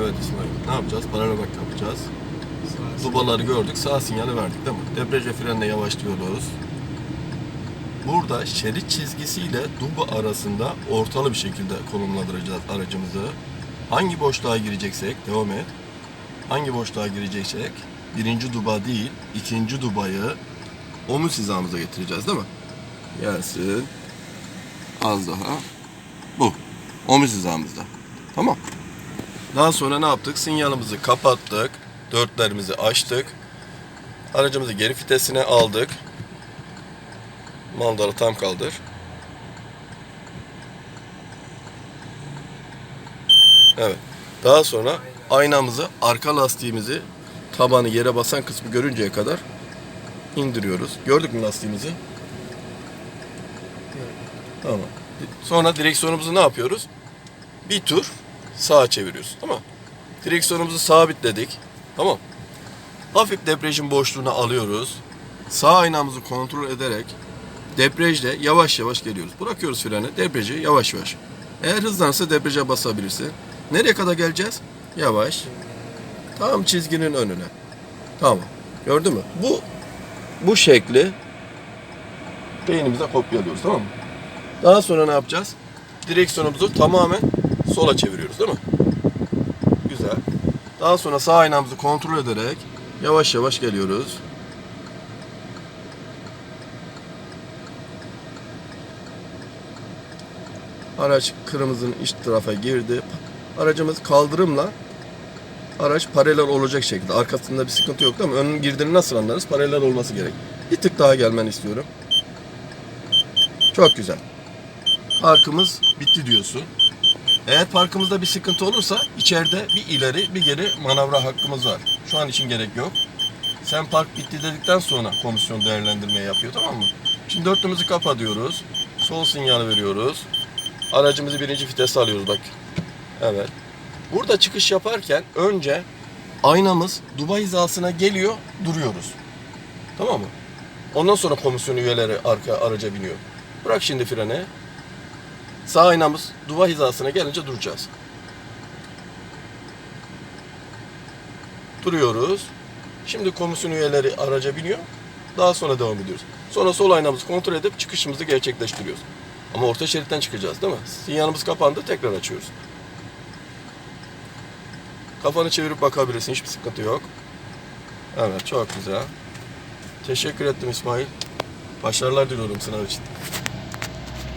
Evet İsmail. Ne yapacağız? Paralel bak yapacağız. Dubaları gördük. Sağ sinyali verdik değil mi? Debriyaja frenle yavaşlıyoruz. Burada şerit çizgisiyle duba arasında ortalı bir şekilde konumlandıracağız aracımızı. Hangi boşluğa gireceksek devam et. Hangi boşluğa gireceksek birinci duba değil ikinci dubayı omuz hizamıza getireceğiz değil mi? Gelsin. Az daha. Bu. Omuz hizamızda. Tamam. Daha sonra ne yaptık? Sinyalimizi kapattık. Dörtlerimizi açtık. Aracımızı geri vitesine aldık. Mandalı tam kaldır. Evet. Daha sonra aynamızı, arka lastiğimizi tabanı yere basan kısmı görünceye kadar indiriyoruz. Gördük mü lastiğimizi? Tamam. Sonra direksiyonumuzu ne yapıyoruz? Bir tur sağa çeviriyoruz. Tamam. Direksiyonumuzu sabitledik. Tamam. Hafif debriyajın boşluğunu alıyoruz. Sağ aynamızı kontrol ederek debriyajla yavaş yavaş geliyoruz. Bırakıyoruz freni. Debriyajı yavaş yavaş. Eğer hızlanırsa debriyaja basabilirsin. Nereye kadar geleceğiz? Yavaş. Tam çizginin önüne. Tamam. Gördün mü? Bu bu şekli beynimize kopyalıyoruz. Tamam mı? Daha sonra ne yapacağız? Direksiyonumuzu tamamen sola çeviriyoruz değil mi? Güzel. Daha sonra sağ aynamızı kontrol ederek yavaş yavaş geliyoruz. Araç kırmızının iç tarafa girdi. Aracımız kaldırımla araç paralel olacak şekilde. Arkasında bir sıkıntı yok değil mi? Önün girdiğini nasıl anlarız? Paralel olması gerek. Bir tık daha gelmeni istiyorum. Çok güzel. Parkımız bitti diyorsun. Eğer parkımızda bir sıkıntı olursa içeride bir ileri bir geri manevra hakkımız var. Şu an için gerek yok. Sen park bitti dedikten sonra komisyon değerlendirmeyi yapıyor tamam mı? Şimdi dörtlümüzü kapa diyoruz. Sol sinyal veriyoruz. Aracımızı birinci vitese alıyoruz bak. Evet. Burada çıkış yaparken önce aynamız Dubai hizasına geliyor duruyoruz. Tamam mı? Ondan sonra komisyon üyeleri arka araca biniyor. Bırak şimdi freni. Sağ aynamız duva hizasına gelince duracağız. Duruyoruz. Şimdi komisyon üyeleri araca biniyor. Daha sonra devam ediyoruz. Sonra sol aynamızı kontrol edip çıkışımızı gerçekleştiriyoruz. Ama orta şeritten çıkacağız değil mi? Sinyalimiz kapandı tekrar açıyoruz. Kafanı çevirip bakabilirsin hiçbir sıkıntı yok. Evet çok güzel. Teşekkür ettim İsmail. Başarılar diliyorum sınav için.